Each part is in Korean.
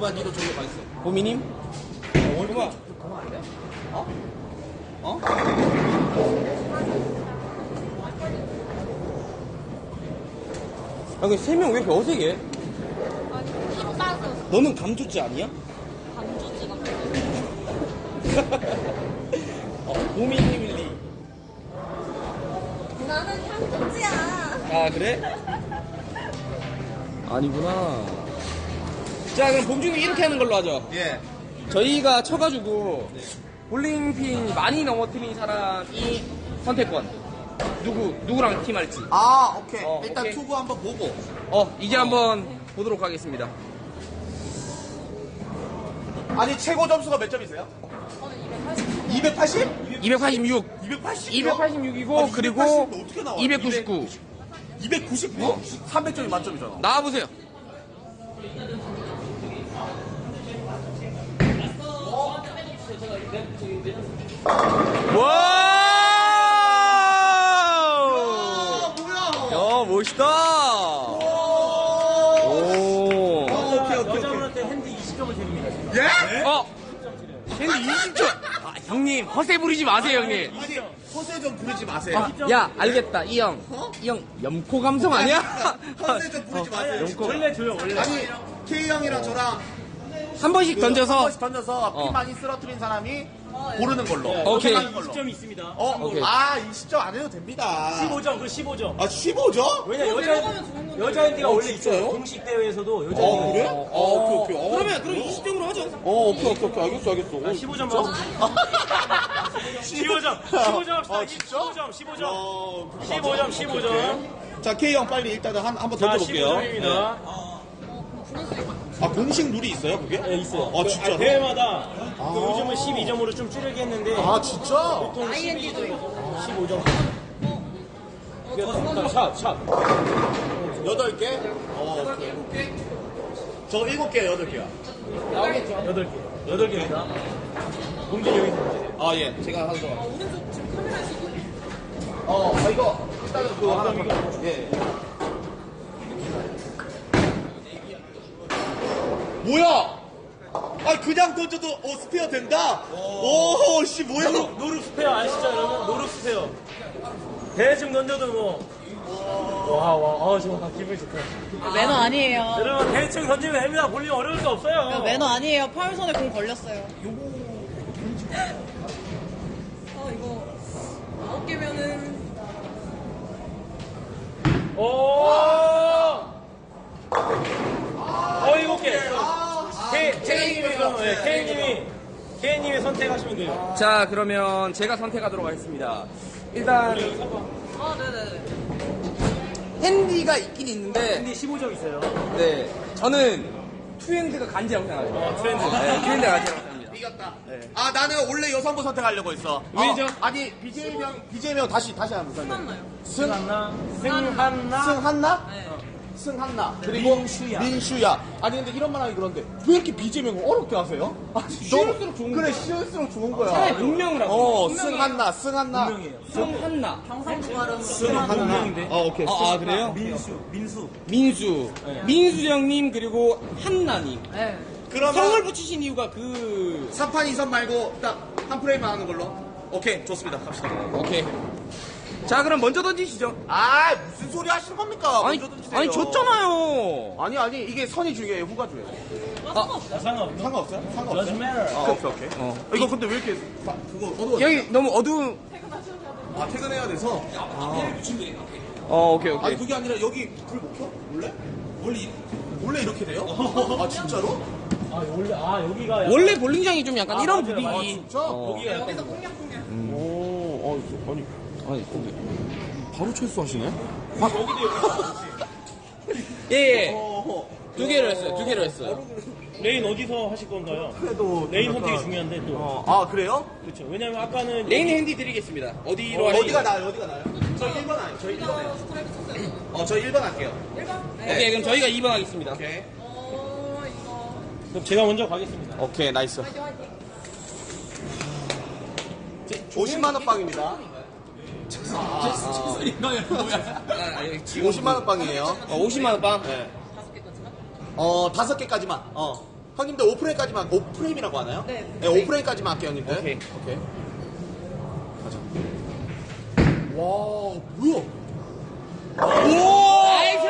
그만 니도 저기로 가 있어. 보미님? 그만. 어? 어? 아, 근데 세 명 왜 이렇게 어색해? 아니, 서로 따서 너는 감조지 아니야? 감조지가 어, 보미님일리. 나는 향조지야. 아, 그래? 아니구나. 자, 그럼 봉준이 이렇게 하는 걸로 하죠. 예. 저희가 쳐가지고 볼링핀 많이 넘어뜨린 사람이 선택권. 누구, 누구랑 팀할지. 아, 오케이. 어, 일단 오케이. 투구 한번 보고. 어, 이제 한번 보도록 하겠습니다. 아니, 최고 점수가 몇 점이세요? 280? 286. 280? 286이고, 아니, 그리고 280도 어떻게 나와? 299. 299? 300점이 만점이잖아. 나와보세요. 와! 야, 멋있다! 오. 오케이, 오케이, 오케이. 여자분한테 핸디 20점을 드립니다. 예? 어! 핸디 20초! 아, 형님, 허세 부리지 마세요, 형님. 아니, 허세 좀 부르지 마세요. 아, 야, 알겠다, 이 형. 이 형, 염코 감성 아니야? 허세 좀 부르지 마세요. 염코. 원래 줘요, 원래. 아니, K 형이랑 저랑 한 번씩 그 던져서. 한 번씩 던져서 어. 피 많이 쓰러뜨린 사람이 고르는 걸로. 오케이. 선택하는 걸로. 20점이 있습니다. 어, 오케이. 아, 20점 안 해도 됩니다. 15점, 그 15점. 아, 15점? 왜냐, 여자, 여자 핸디가 어, 원래 있어요. 진짜요? 공식 대회에서도 여자 어, 핸디. 그래? 어, 오케이, 오케이. 어, 그러면, 그럼 20점으로 하죠. 어, 오케이, 오케이, 오케이. 알겠어, 알겠어. 어, 15점 진짜? 맞아. 15점, 15점 합시다. 아, 진짜? 15점, 15점. 어, 15점, 15점. 자, K 형 빨리 일단은 한, 한번 자, 던져볼게요. 15점입니다. 아, 공식 룰이 있어요, 그게? 네, 있어요. 아, 진짜로? 대회마다 그 요즘은 12점으로 좀 줄이게 했는데 아, 진짜? 보통 12점, 15점. 이게 샷, 샷. 8개? 어, 오케이. 저 7개요, 8개야. 8개. 8개입니다. 공진 여기 있습니다. 아, 예. 제가 하는 동안. 어, 아, 이거, 일단은 그거 하나 더. 예. 뭐야? 아, 그냥 던져도, 어, 스페어 된다? 오, 씨, 뭐야? 노룩, 노룩 스페어 아시죠, 여러분? 노룩 스페어. 대충 던져도 뭐. 와, 와, 아, 좋아. 기분 좋다. 매너 아니에요. 여러분, 대충 던지면 됩니다. 볼링 어려울 거 없어요. 매너 아니에요. 파울선에 공 걸렸어요. 어, 이거 아홉 개면은 오! 어, 개. K, K님이, 네, K님이, K님이 선택하시면 돼요. 자, 그러면 제가 선택하도록 하겠습니다. 일단, 아, 네네네. 핸디가 있긴 있는데, 핸디 15점 있어요. 네. 저는 투핸드가 간지라고 생각합니다. 어, 트렌드. 네, 투핸드가 간지라고 생각합니다. 이겼다. 아, 나는 원래 여성부 선택하려고 했어. 왜죠? 어, 아니, BJ 형, BJ 형 다시, 다시 한번 설명. 승, 승한나? 승한나? 승한나? 네. 승한나. 그리고 민슈야. 민슈야. 아니, 근데 이런 말 하기 그런데, 왜 이렇게 BJ 명을 어렵게 하세요? 아니, 쉬울수록 좋은 그래, 거야. 쉬울수록 좋은 거야. 차라리 분명을 하고. 어, 승한나, 승한나. 분명이에요. 성한나. 발음. 분명인데. 어, 오케이. 아, 아, 그래요? 민수, 민수. 민수. 민수 형님, 그리고 한나님. 네. 그러면 성을 붙이신 이유가 그, 3판 2선 말고 딱 한 프레임만 하는 걸로. 오케이, 좋습니다. 갑시다. 오케이. 자, 그럼 먼저 던지시죠. 아, 무슨 소리 하시는 겁니까? 아니, 먼저 던지세요. 아니, 졌잖아요. 아니, 아니, 이게 선이 중요해요, 후가 중요해요. 상관없어. 상관없어요? 상관없어요? Doesn't matter. 아, 오케이, 오케이. 어. 이거 근데 왜 이렇게, 다, 그거 어두워? 여기 너무 어두운, 아, 퇴근해야 돼서? 어, 오케이, 아니, 오케이. 그게 아니라 여기 불 못 켜? 원래? 원래, 이- 원래 이렇게 돼요? 아, 진짜로? 아, 원래, 아, 여기가. 약간- 원래 볼링장이 좀 약간 아, 이런 맞아요, 분위기. 맞아요. 진짜? 어. 여기가 약간. 오, 어, 아니, 아니, 근데. 바로 철수하시네? 예, 예. 어, 두 개로 했어요, 두 개로 했어요. 레인 어디서 하실 건가요? 그래도. 레인 선택이 중요한데 또. 어, 아, 그래요? 그렇죠. 왜냐면 아까는. 레인 핸디 드리겠습니다. 어디로 어, 하시죠? 어디가 나요? 어디가 나요? 저희 1번 아니에요? 저희 1번 해요. 어, 저희 1번 할게요. 오케이, 그럼 저희가 2번 하겠습니다. 오케이. 어, 이거. 그럼 제가 먼저 가겠습니다. 오케이, 나이스. 50만 원 빵입니다. 아, 여기 지금 50만원 빵이에요. 어, 50만원 빵. 네. 어, 다섯 개까지만. 어. 형님들 5프레임까지만 5프레임이라고 하나요? 네, 네, 오프레임. 5프레임까지만 할게요, 형님들. 오케이. 오케이. 가자. 와, 뭐야? 오! 나이스!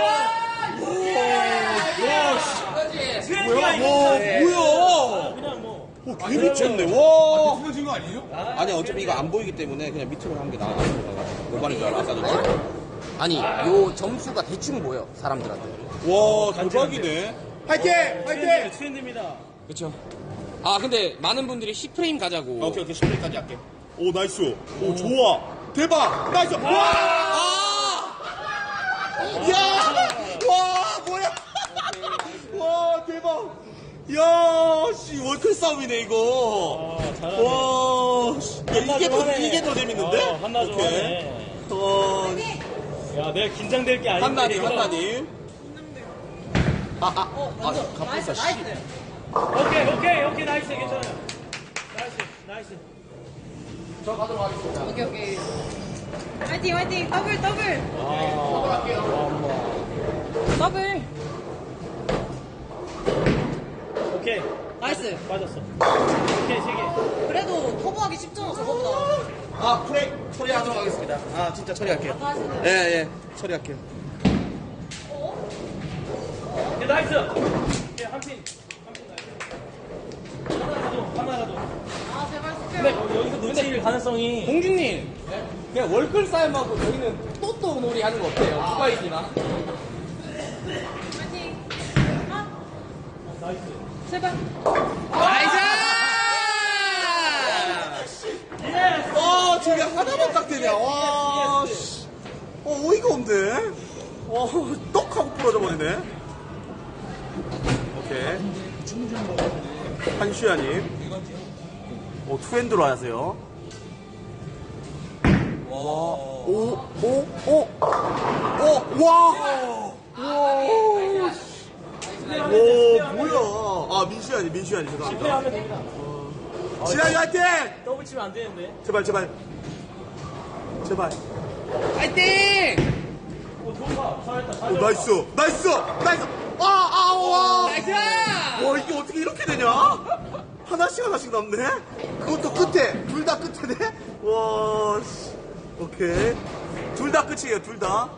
트렌디가 와, 있는 뭐야? 오, 개 미쳤네, 와. 틀어진 거 아니에요? 아니, 어차피 이거 안 보이기 때문에 그냥 밑으로 한게 나아. 오반인 줄 알았어. 아니, 요 점수가 대충 보여, 사람들한테. 와, 대박이네. 화이팅! 트렌드, 트렌드입니다. 그쵸. 아, 근데 많은 분들이 10프레임 가자고. 오케이, 오케이, 10프레임까지 할게. 오, 나이스. 오, 좋아. 대박! 나이스! 와! 아! 야! 와, 뭐야! 와, 대박! 야, 씨, 월클 싸움이네, 이거. 아, 잘하네. 와, 씨. 야, 이게 더, 한나좀 이게 더 하네. 재밌는데? 어, 한나 좀 오케이. 하네. 어, 야, 내가 긴장될 게 아닌데. 한나님, 이거. 한나님. 아, 아, 어, 아, 갑분싸, 씨. 나이스. 오케이, 오케이, 오케이, 나이스, 괜찮아요. 나이스, 나이스. 오케이, 오케이. 화이팅, 화이팅. 더블, 더블. 더블. 오케이, 나이스. 빠졌어. 오케이, 세 개. 그래도 커버하기 쉽잖아, 저거보다. 아, 프레임 처리하도록 하겠습니다. 아, 진짜 처리할게요. 하시네. 예, 예, 처리할게요. 오케이, 나이스. 오케이, 한 핀. 한핀 나이스. 하나라도, 하나라도. 아, 제발 근데 스페어. 여기서 놓칠 가능성이. 공주님, 그냥 월클 싸움하고 저희는 또또 놀이 하는 거 어때요? 후바이기나? 화이팅. 아, 나이스. 제발. 나이스! 아, 저게 하나만 딱 되냐. 와, 씨. 어, 어이가 없네. 와, 떡 하고 부러져 버리네. 오케이. 한슈야님. 오, 투핸드로 하세요. 와, 오, 오, 오, 오, 와! 와! 오, 뭐야. 아, 민슈야님, 민슈야님, 죄송합니다. 실패하면 됩니다. 지난이 화이팅! 더블 치면 안 되는데. 제발, 제발. 제발. 파이팅! 오, 좋은 거. 잘했다, 오, 잘했다. 나이스! 나이스! 나이스! 아, 아, 와! 나이스! 와, 이게 어떻게 이렇게 되냐? 하나씩 하나씩 남네? 그것도 끝에, 둘 다 끝에네? 와, 씨. 오케이. 둘 다 끝이에요, 둘 다.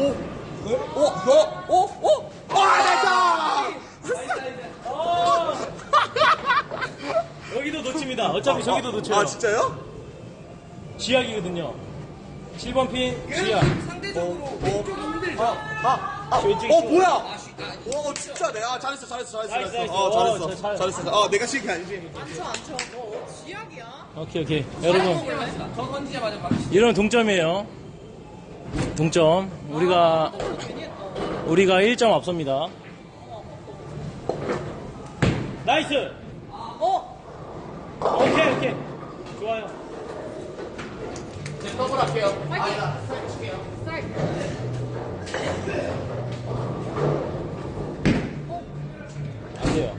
오! 오! 어? 오! 오! 아, 나이스! 어! 여기도 놓칩니다. 어차피 저기도 놓쳐요. 아, 진짜요? 지약이거든요. 7번 핀, 지약. 상대적으로 왼쪽이 힘들죠. 아, 아, 왼쪽이 어. 뭐야? 오, 진짜, 네. 아, 잘했어, 잘했어, 잘했어. 나이스. 어, 어, 잘했어. 잘- 잘했어. 어, 내가 실게 아니지. 안 쳐, 안 쳐. 어, 지약이야. 오케이, 오케이. 여러분, 저 던지자마자 바로 이런 동점이에요. 동점. 우리가. 우리가 1점 앞섭니다. 나이스! 어, 오케이, 오케이. 좋아요. 이제 더블 할게요. 화이팅. 스트라이크. 안 돼요.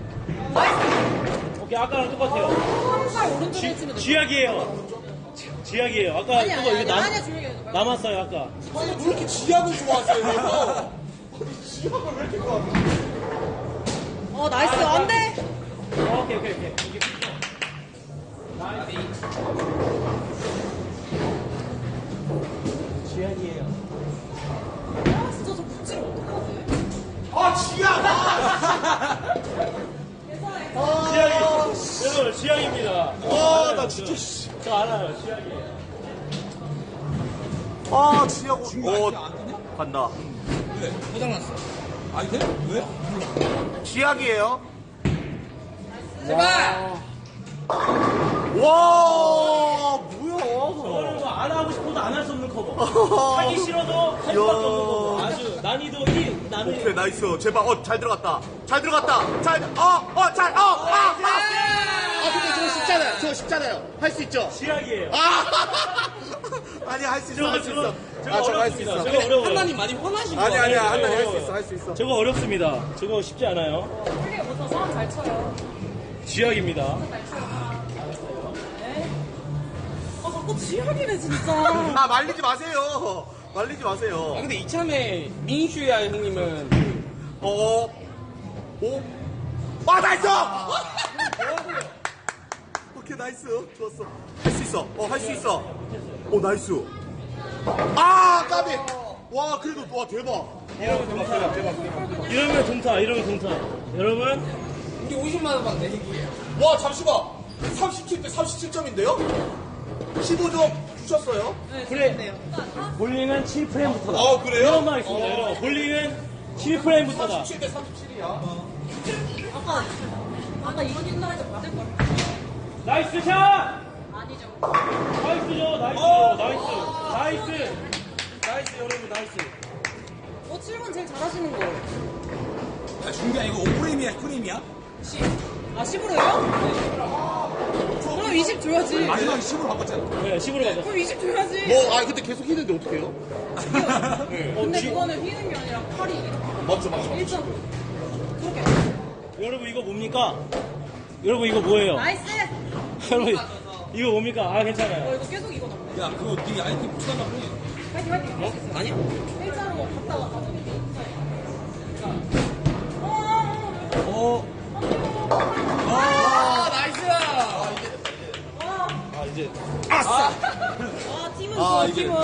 나이스. 오케이, 아까랑 똑같아요. 한발 오른쪽에 치면 돼. 지약이에요. 지- 지약이에요. 아까 아니야, 그거 아니야, 이거 아니야, 남, 아니야, 조용히 해. 남았어요, 아까. 아니, 왜 이렇게 지약을 좋아하세요, 그래서? 어, 나이스. 안 돼. 어, 오케이, 오케이, 오케이. 이게 필요. 지약이에요. 아, 진짜 저 붙이를 어떡하지? 아, 지약! 지약이, 여러분, 지약입니다. 아, 나 진짜, 씨. 저 알아요, 지약이에요. 아, 지약, 어, 간다. 고장났어. 아, 이게? 왜? 지약이에요. 제발! 와, 뭐야. 저거는 뭐안 하고 싶어도 안 할 수 없는 커버. 하기 싫어도 할 수밖에 없는 커버. 아주 난이도 1, 난이도 오케이, 나이스. 제발, 어, 잘 들어갔다. 잘 들어갔다. 잘, 어, 어, 잘, 어, 아, 아. 아, 근데 저거 쉽잖아요. 저거 쉽잖아요. 할 수 있죠? 지약이에요. 아! 아니, 할 수 있어, 할 수 있어. 저거 아, 저거 할수 어렵습니다. 있어. 저거 어려워요. 한나님 많이 화나신 거 아니, 같아요. 아니야. 한나님 할수 어려워요. 있어, 할 수 있어. 저거 어렵습니다. 저거 쉽지 않아요. 크게 못쳐 사람 잘 쳐요. 지약입니다. 아, 자꾸 지약이네, 진짜. 아, 말리지 마세요. 말리지 마세요. 아, 근데 이참에 민슈야 형님은 어, 오, 아, 나이스! 오케이, 나이스. 좋았어. 할 수 있어. 어, 할 수 있어. 오, 나이스. 아, 까비! 와, 그래도, 와, 대박. 이러면 동타. 이러면 동타. 이러면 동타. 여러분, 우리 50만 원만 내기 와, 잠시만. 37대 37점인데요? 15점 주셨어요? 그래. 볼링은 7프레임부터다. 아, 그래요? 이런 말 있습니다, 여러분. 볼링은 7프레임부터다. 37대 37이야. 아까 아까 이건 옛날에 맞을 걸. 나이스 샷! 아니죠. 나이스죠, 나이스죠, 나이스. 나이스. 나이스, 여러분, 나이스. 어, 7번 제일 잘하시는 거. 야 중요한 이거 5프레임이야 10프레임이야? 아, 10으로요? 그럼 20 줘야지. 마지막에 10으로 바꿨잖아 네, 10으로 가자. 그럼 20 줘야지. 뭐, 아, 근데 계속 히는데 어떡해요? 근데 그거는 휘는 게 아니라 팔이 이렇게. 맞죠, 맞죠. 1점. 그렇게. 여러분, 이거 뭡니까? 여러분, 이거 뭐예요? 나이스! 여러분, 이거 뭡니까? 아, 어, 괜찮아요. 이거 계속 이거 남네. 야 그거 네 아이템 추가만 보내 화이팅, 화이팅. 할수 있어. 아니야? 일자로 뭐 갔다가 가져오게. 어. 아 나이스 아, 이제. 아, 팀은 아, 좋아, 이게- 팀은.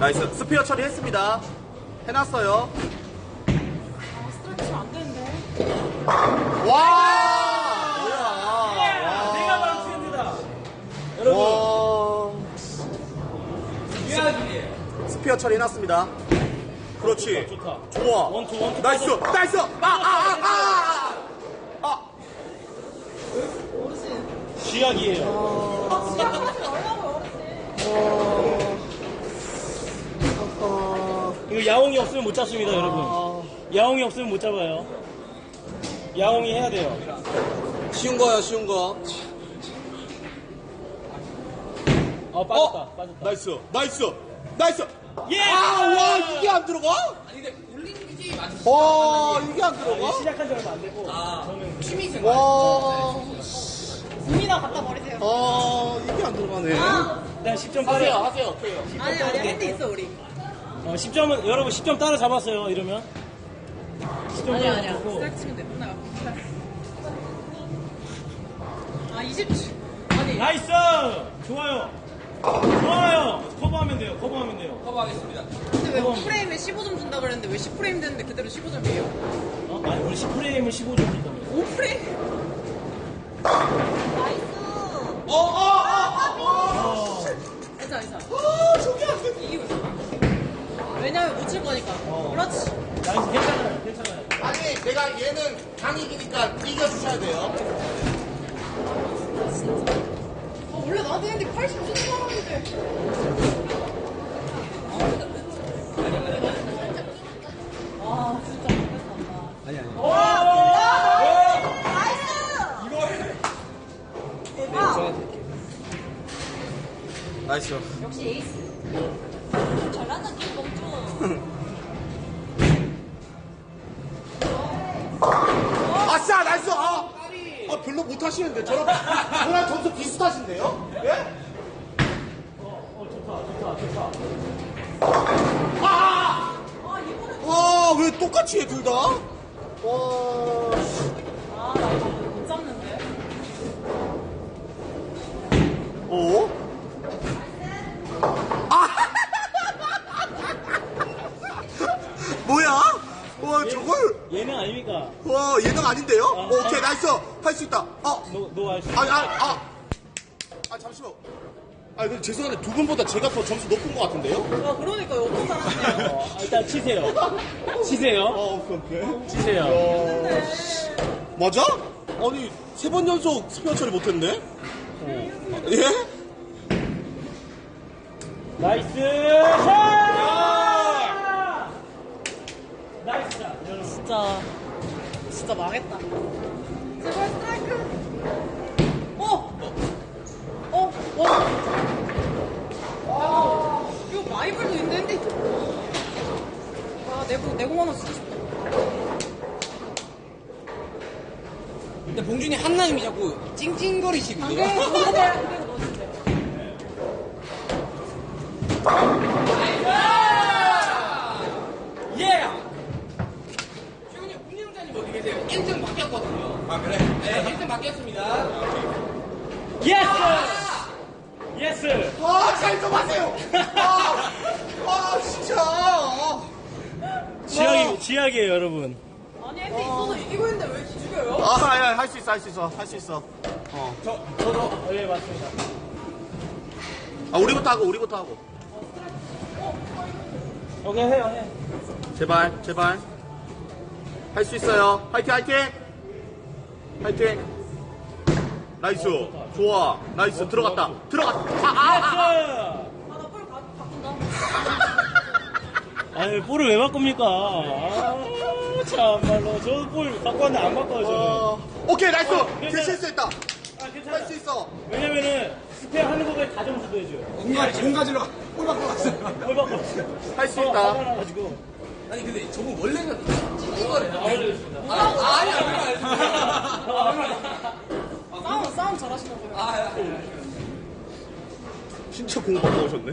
나이스. 스피어 처리했습니다. 해놨어요. 아, 스트레치 안 되는데. 와! 스피어 처리 해놨습니다. 그렇지. 좋다. 좋아. 원투, 원투. 나이스. 나이스. 아, 아, 아, 아. 아. 쥐약이에요. 아, 어르신. 이거 야옹이 없으면 못 잡습니다, 여러분. 야옹이 없으면 못 잡아요. 야옹이 해야 돼요. 쉬운 거야 쉬운 거 아, 빠졌다, 빠졌다. 나이스. 나이스. 나이스. 예! 아, 와, 이게 안 들어가? 아니 근데 올림픽이 맞 와, 이게 안 아, 들어가? 시작한 지 얼마 안 되고, 저는 취미 생활 와. 국민아 갖다 버리세요. 아, 이게 안 들어가네. 일단 10점 따라, 하세요. 오케이요. 아니, 아니, 핸드 있어, 우리. 어, 10점은, 여러분 10점 따라 잡았어요, 이러면. 10점 아니야, 따라 아니야. 잡고. 스트라이크 치면 돼. 끝나가. 아, 20. 아니, 나이스! 좋아요. 좋아요. 커버하면 돼요, 커버하면 돼요. 커버하겠습니다 근데 왜 5프레임에 15점 준다 그랬는데 왜 10프레임 됐는데 그대로 15점이에요? 어? 아니, 원래 10프레임을 15점 준다고요. 5프레임? 어, 어, 어, 괜찮아, 괜찮아. 어, 저게 안 돼. 이기고 있어. 왜냐면 못 칠 거니까. 그렇지. 나이스, 괜찮아요, 괜찮아요. 아니, 내가 얘는 강이기니까 이겨주셔야 돼요. 아, 원래 나한테 했는데 80 주는 사람인데. 아, 진짜 못했다. 나이스. 역시 에이스. 잘한다 김봉주. 아싸, 나이스. 아, 아 별로 못하시는데. 저랑, 저랑 점수 비슷하신데요? 예? 어, 좋다. 와, 왜 똑같이 해, 둘 다? 와. 아, 나 이거 못 잡는데. 오? 아! 뭐야? 와, 저걸. 얘는 아닙니까? 와, 예능 아닌데요? 오케이, 나이스. 할 수 있다. 아, 너, 너 알수 아, 아, 아. 아, 잠시만. 아, 근데 죄송한데 두 분보다 제가 더 점수 높은 것 같은데요? 아, 그러니까 엄청 잘하네요. 어, 일단 치세요. 치세요. 어, 오케이. 치세요. 맞아? 아니, 세 번 연속 스페어 처리 못했네? 예? 나이스 샷! 나이스 샷. 진짜, 진짜 망했다. 제발 스트라이크. 꾀꼬리 집이네요. 아, 예! 예! 최근에 문영자님 어디 계세요? 1등 바뀌었거든요. 아, 그래? 네, 1등 바뀌었습니다. 아, 예스! 예스! 아, 아 잘 좀 하세요. 아, 아, 진짜. 지약이, 지약이에요, 여러분. 아니, 근데 있어서 이기고 있는데 왜 이렇게 죽여요? 아, 야, 할 수 있어, 할 수 있어, 할 수 있어. 어. 저, 저도, 예, 맞습니다. 아, 우리부터 하고, 우리부터 하고. 오케이, 해요, 해. 제발, 제발. 할 수 있어요. 화이팅, 화이팅! 화이팅! 나이스. 좋아. 나이스. 들어갔다. 들어갔다. 아, 아, 아. 아나볼 바꾼다. 아유, 볼을 왜 바꿉니까? 아, 참말로. 저도 볼 왔는데 안 바꿔요, 저는. 어, 오케이, 나이스. 괜찮아. 개실수했다. 아, 할. 수 있어. 왜냐면은, 스페어 하는 거에 다 점수도 해줘요. 뭔가 뭔가지로 꼴 바꿔 갔어요. 볼 바꿨어요. 할수 있다. 나가지고. 아니 근데 저거 원래는 찢은 거래. 아, 알려줬습니다. 아, 아니 아니 아니. 싸움 싸움 잘하시나 보요. 아, 진짜 공부하고 오셨네.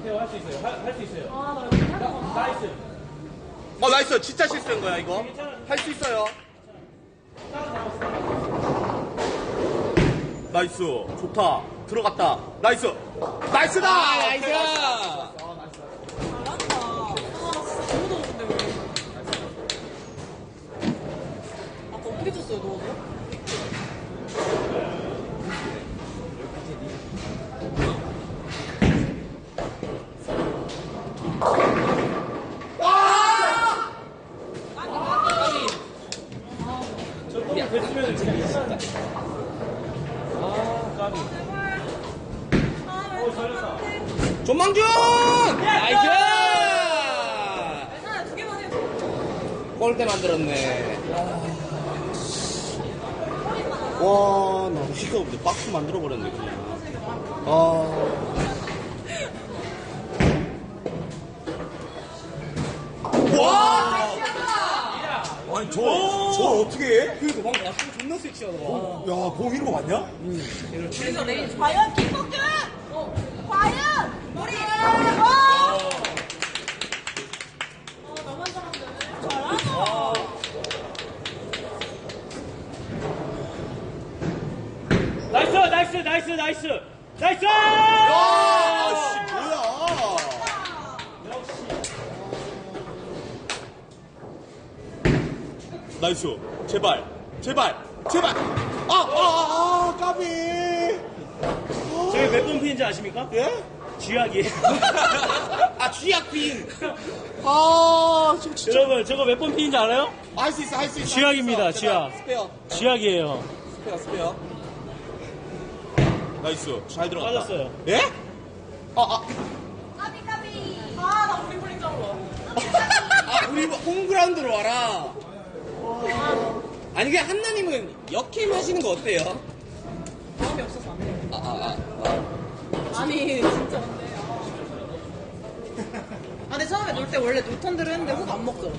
스페어 할 수 있어요. 할 수 있어요. 아나 여기 하는 거. 나이스. 어, 나이스. 진짜 실수한 거야, 이거. 할 수 있어요. 나이스. 좋다. 들어갔다. 나이스. 나이스다! 아, 나이스. 잘한다. 아 진짜 너무 더웠는데 왜? 아까 어떻게 쳤어요 더워서? 저거 됐으면 진짜 괜찮다. 아, 까비. 오, 잘했다. 조망준! 나이스! 괜찮아 두 개만 해. 골대 만들었네. 와, 나 시가 없는데 박스 만들어버렸네, 그냥. 아. 와! 아니, 저, 저 어떻게 해? 그니까 방금 나 존나 섹시하더라. 야, 공 거 맞냐? 그래서 레인 과연 김복준? 어 과연 우리 어. 아 잘하는데 잘하죠. 나이스, 나이스, 나이스, 나이스! 나이스! 아, 씨, 뭐야. 나이스. 제발. 제발. 제발. 아, 아, 아, 아 까비. 저희 몇 번 피인지 아십니까? 예? 쥐약이에요. 아, 쥐약빈. 아, 지금 진짜. 여러분, 저거 몇 번 피인지 알아요? 할 수 있어, 할 수 있어. 쥐약입니다. 쥐약. 스페어, 쥐약이에요. 스페어, 스페어. 나이스. 잘 들어갔다. 빠졌어요. 예? 아, 아. 까비 까비. 아 나 우리 볼링 잡으러. 아, 우리 홈그라운드로 와라. 아니, 그냥 한나님은 역캠 하시는 거 어때요? 마음이 없어서 안 해요. 아, 아, 아. 아니 진짜 근데 아 근데 처음에 놀 때 원래 노턴들을 했는데 훅 안 먹죠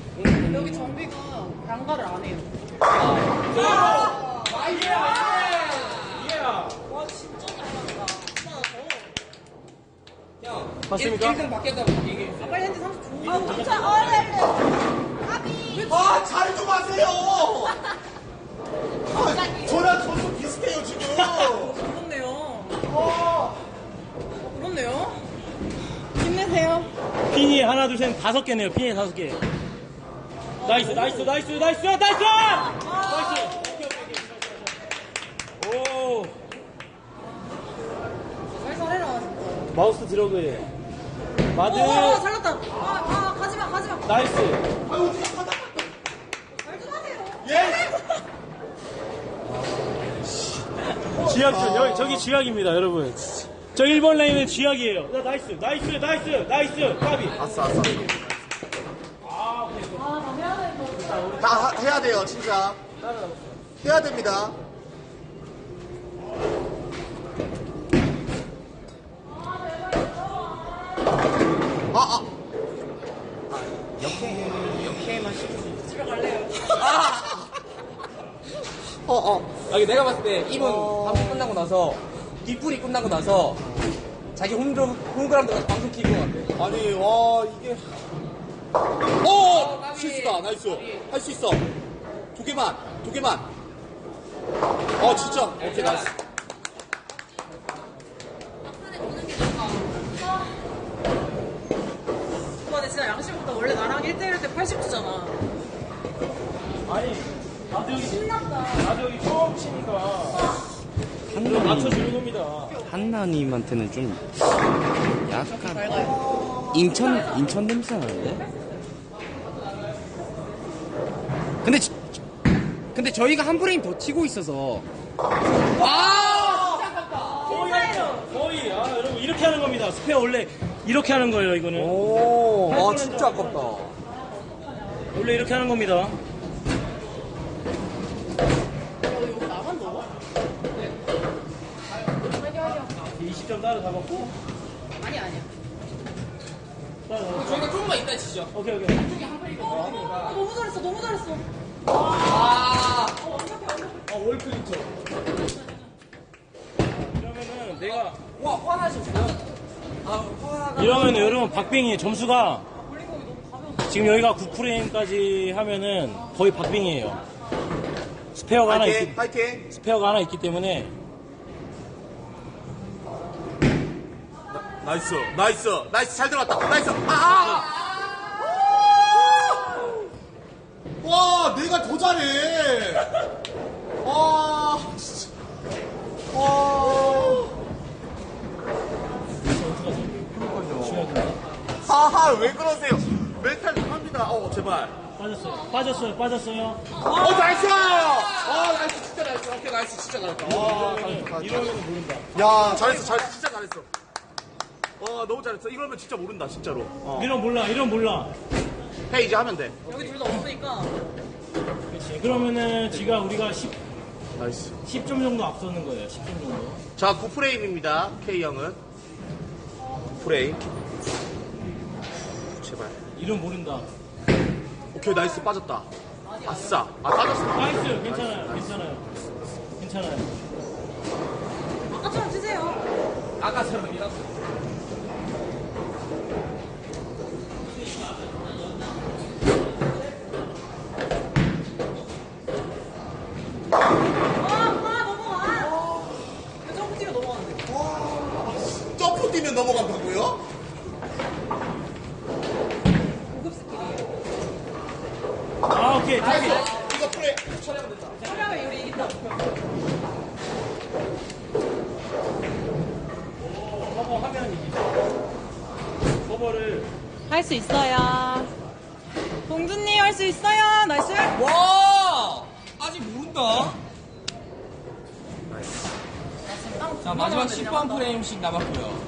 여기 정비가 양가를 안 해요 아, 와 진짜 잘한다 형. 맞습니까? 1등 바뀌었다고 얘기해. 아, 빨리 핸드 30 줘. 아, 진짜 어레. 까비. 아, 잘 좀 하세요! 아, 저랑 저도 비슷해요, 지금. 그렇네요. 어, 그렇네요. 힘내세요. 핀이 하나, 둘, 셋, 다섯 개네요. 핀이 다섯 개. 나이스, 나이스, 나이스, 나이스, 나이스! 나이스! 오케이, 오케이, 오케이. 오, 살살해라. 마우스 들어그래. 마드, 오, 오, 살렸다. 아, 아. 나이스. 예? 쥐약, 저, 여기, 저기 쥐약입니다, 여러분. 저 1번 레인은 쥐약이에요. 야, 나이스, 나이스, 나이스, 나이스, 까비. 아싸, 아싸. 다 하- 해야 돼요, 진짜. 해야 됩니다. 아, 아. 집에 갈래요. 어, 어. 아, 이게 내가 봤을 때 이분 방송 끝나고 나서 뒷불이 끝나고 나서 자기 홈그라, 홈그라운드 가서 방송 키고 같아. 아니, 와, 이게. 오! 실수다, 나이스. 할 수 있어. 두 개만, 두 개만. 어, 진짜. 오케이, 나이스. 오빠 근데 진짜 양심보다 원래 나랑 1대1 때 80주잖아. 아니, 나도 여기 신났다. 나도 여기 처음 치니까. 좀 맞춰주는 겁니다. 한나님한테는 좀 약간 인천 인천 냄새 나는데? 근데 저- 저- 근데 저희가 한 프레임 더 튀고 있어서 아! 거의, 거의, 아, 여러분, 이렇게 하는 겁니다. 스페어 원래 이렇게 하는 거예요, 이거는. 오, 아, 진짜 아깝다. 원래 이렇게 하는 겁니다. 어, 이거 나만 넣어? 20점 따로 잡았고. 아니 아니야. 따로 잡았고. 저희가 조금만 이따 치죠. 오케이, 오케이. 어, 너무 잘했어, 너무 잘했어. 아, 아, 월클리처. 이러면은 내가. 와 화나셨어요? 아 화가 이러면 여러분 박빙이 점수가 지금 여기가 9프레임까지 하면은 거의 박빙이에요. 스페어가 하나 있기, 파이팅. 스페어가 하나 있기 때문에 나이스, 나이스, 나이스, 잘 들어갔다. 나이스. 아! 아! 와, 내가 더 잘해. 와, 진짜. 와. 아하, 왜 그러세요? 멘탈 합니다. 어, 제발. 빠졌어요. 빠졌어요. 빠졌어요. 어, 나이스! 어, 나이스, 진짜 나이스. 오케이, 나이스, 진짜 잘했다. 와, 이러면 모른다. 야, 잘했어, 잘했어, 진짜 잘했어. 와, 너무 잘했어. 이러면 진짜 모른다, 진짜로. 어. 이런 몰라. 이런 몰라. 해, 이제 하면 돼. 여기 둘 다 없으니까. 그렇지. 그러면은 지금 우리가 10, 나이스. 10점 정도 앞서는 거예요. 10점 정도. 자, 9프레임입니다. K형은. 9프레임. 제발. 이런 모른다. 오케이, 나이스. 빠졌다. 아싸. 아, 빠졌어. 나이스. 괜찮아요. 괜찮아요. 괜찮아요. 아까처럼 치세요. 아까처럼 이라고. 아, 아, 넘어가. 왜 점프 뛰어 넘어가는데? 점프 뛰면 넘어간다고요? 고급 스킬이에요. 아, 오케이. 나이스. 저기. 이거 프레임. 처리하면 우리 이긴다. 커버 하면 이기죠. 커버를. 할 수 있어요. 공주님 할 수 있어요. 나이스. 와 아직 모른다. 자 마지막 10번 프레임씩 남았고요.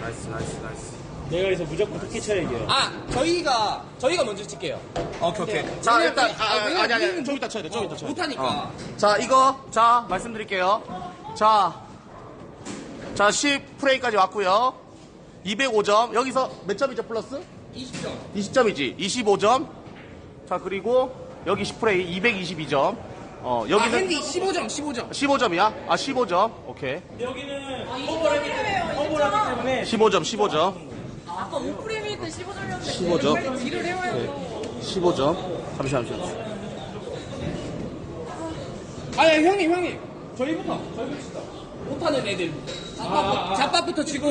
나이스, 나이스, 나이스. 내가 여기서 무조건 토끼 쳐야 이겨요. 아 저희가 저희가 먼저 칠게요. 오케이, 오케이. 네. 자, 일단, 이- 아, 아, 아, 아니, 아니, 우리는 좀 이따 쳐야 돼, 좀 이따 쳐야 돼. 못하니까. 어. 자, 이거, 자, 말씀드릴게요. 자, 자, 10 프레임까지 왔고요 205점. 여기서 몇 점이죠, 플러스? 20점. 20점이지. 25점. 자, 그리고 여기 10프레임 222점. 어, 아 여기는 핸디 15점 15점. 15점이야? 아, 15점. 오케이. 여기는 아, 커버를 했기 때문에, 커버를 했기 때문에 15점, 15점. 아까 5프레임일 때 15점이었는데 15점. 빨리 딜을 해와요. 15점. 잠시만, 잠시만. 아니 형님 형님 저희부터 저희부터 못하는 애들 잡밥부터 치고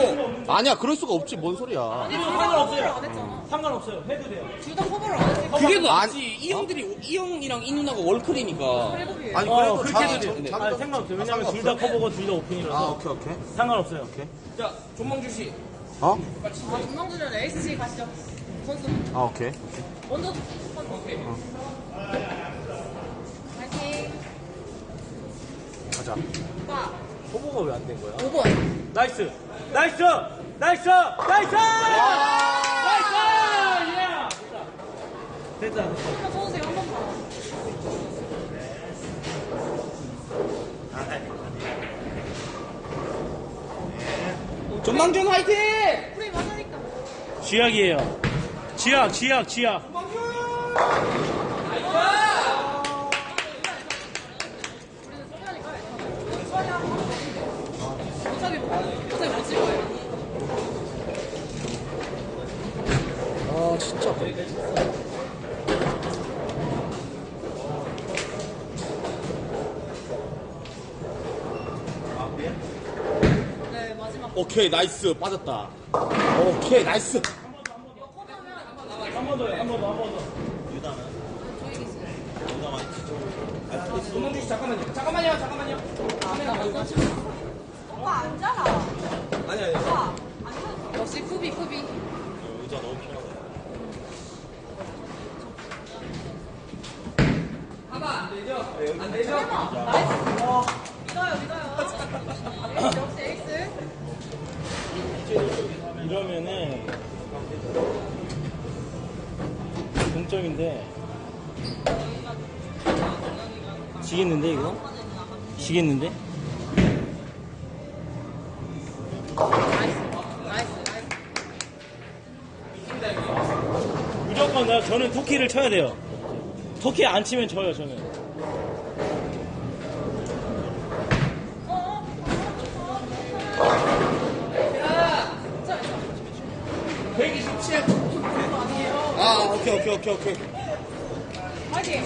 아니야, 그럴 수가 없지. 뭔 소리야. 둘다 했잖아. 상관없어요. 해도 돼요. 둘다 커버를 안 했어. 그게 더 낫지 이 형들이 이 형이랑 이 누나가 월클이니까 회복이에요. 아니, 어, 그래도 그렇게 자- 해도 자- 돼요. 자- 아니, 상관없어요. 왜냐면 둘다 커버고 둘 다 아, 오픈이라서 오케이, 오케이. 상관없어요. 자 존망주 씨 어? 아, 전망주는 LCC 가시죠. 선수. 아, 오케이. 먼저 선수. 오케이. 파이팅. 가자. 오빠. 커버가 왜 안 된 거야? 5번. 나이스! 나이스! 나이스! 나이스! 나이스! 예! 됐다. 됐다. 한 번만. 존망준 화이팅! 프레임 하자니까. 쥐약이에요. 쥐약, 쥐약, 쥐약. 우리는 소리하니까 괜찮아. 소리하고. 어차피, 어차피 못 칠 거예요. 아, 진짜. 오케이, 나이스. 빠졌다. 오케이, 나이스. 1점인데 지겠는데 이거? 지겠는데? 무조건 나 저는 토끼를 쳐야 돼요 토끼 안 치면 져요 저는 Thank. 아, 오케이, 오케이, 오케이, 오케이. 파이팅.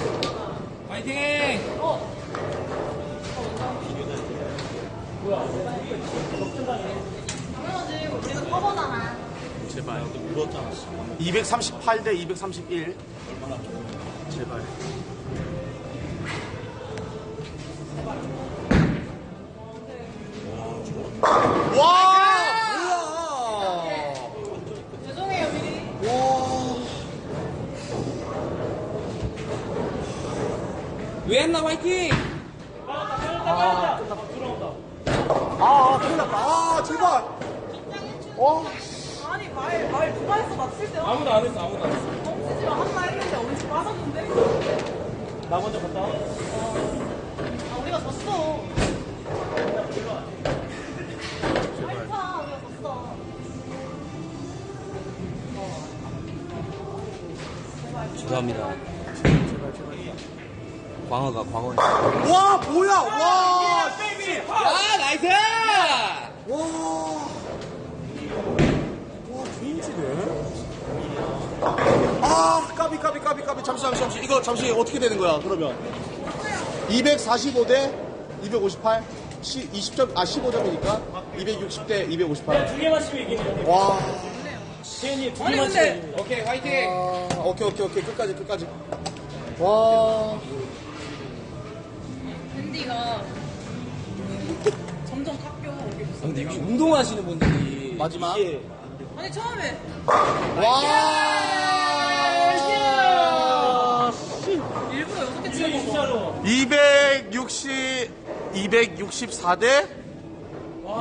파이팅! 당연하지. 우리가 커버잖아. 제발. 238 대 231. 제발. 와! 왜 했나 화이팅! 아, 큰일 났다. 아, 제발. 아니 말, 말 누가 했어 맞출 때 아무도 안 했어 아무도 안 했어. 멈추지 마 한마 했는데 엄지 빠졌는데? 나 먼저 갔다 와. 아 우리가 졌어 알파, 우리가 졌어. 죄송합니다. 광어가 광어. 와, 뭐야? 와! 아 나이스! 와. 와, 개인지네. 아, 까비, 까비, 까비, 까비. 잠시, 잠시, 잠시. 이거 잠시 어떻게 되는 거야, 그러면? 245 대 258? 20점, 아, 15점이니까 260 대 258. 두 개만 치면 이기네요. 와. 태현이 두 개만 치면 이기네요. 오케이 화이팅! 아, 오케이, 오케이, 오케이. 끝까지, 끝까지. 와. 근데 여기 운동하시는 분들이 마지막. 이게 아니 처음에 와. 일부러 여섯 개 치고 진짜로. 260, 264대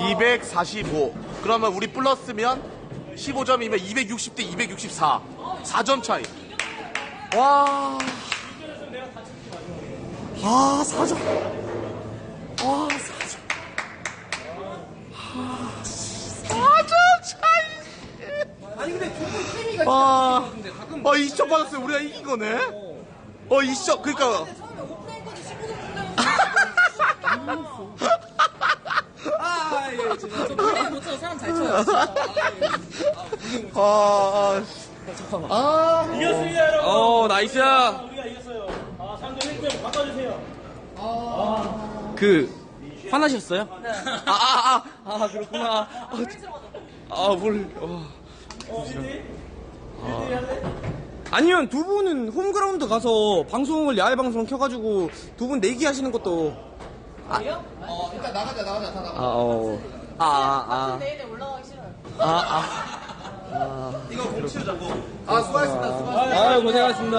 245. 그러면 우리 플러스면 15점이면 260대 264. 4점 차이. 와. 아, 4점. 와, 4점. 아, 4점 차이. 아니 근데 아, 어, 20점 받았어요. 우리가 이긴 거네. 어, 20점. 그러니까. 처음에 오프라인까지 15점 끝내고 아예 죄송합니다. 플레이 못 쳐서 사람 잘 쳐요 아, 아, 아. 이겼습니다 여러분. 어 나이스. 아, 우리가 이겼어요. 아 3점 1점 바꿔주세요. 그 화나셨어요? 아아아 아, 아, 그렇구나. 아뭘 어. 어 1대1? 아니면 두 분은 홈그라운드 가서 방송을 야외 방송 켜가지고 두 분 내기 하시는 것도 어, 일단 나가자, 나가자, 다 나가. 아어아아 아, 내일에 올라가기 싫어요. 아, 아. 이거 공 치우자고. 아, 수고하셨습니다, 수고하셨습니다. 아유 고생하셨습니다.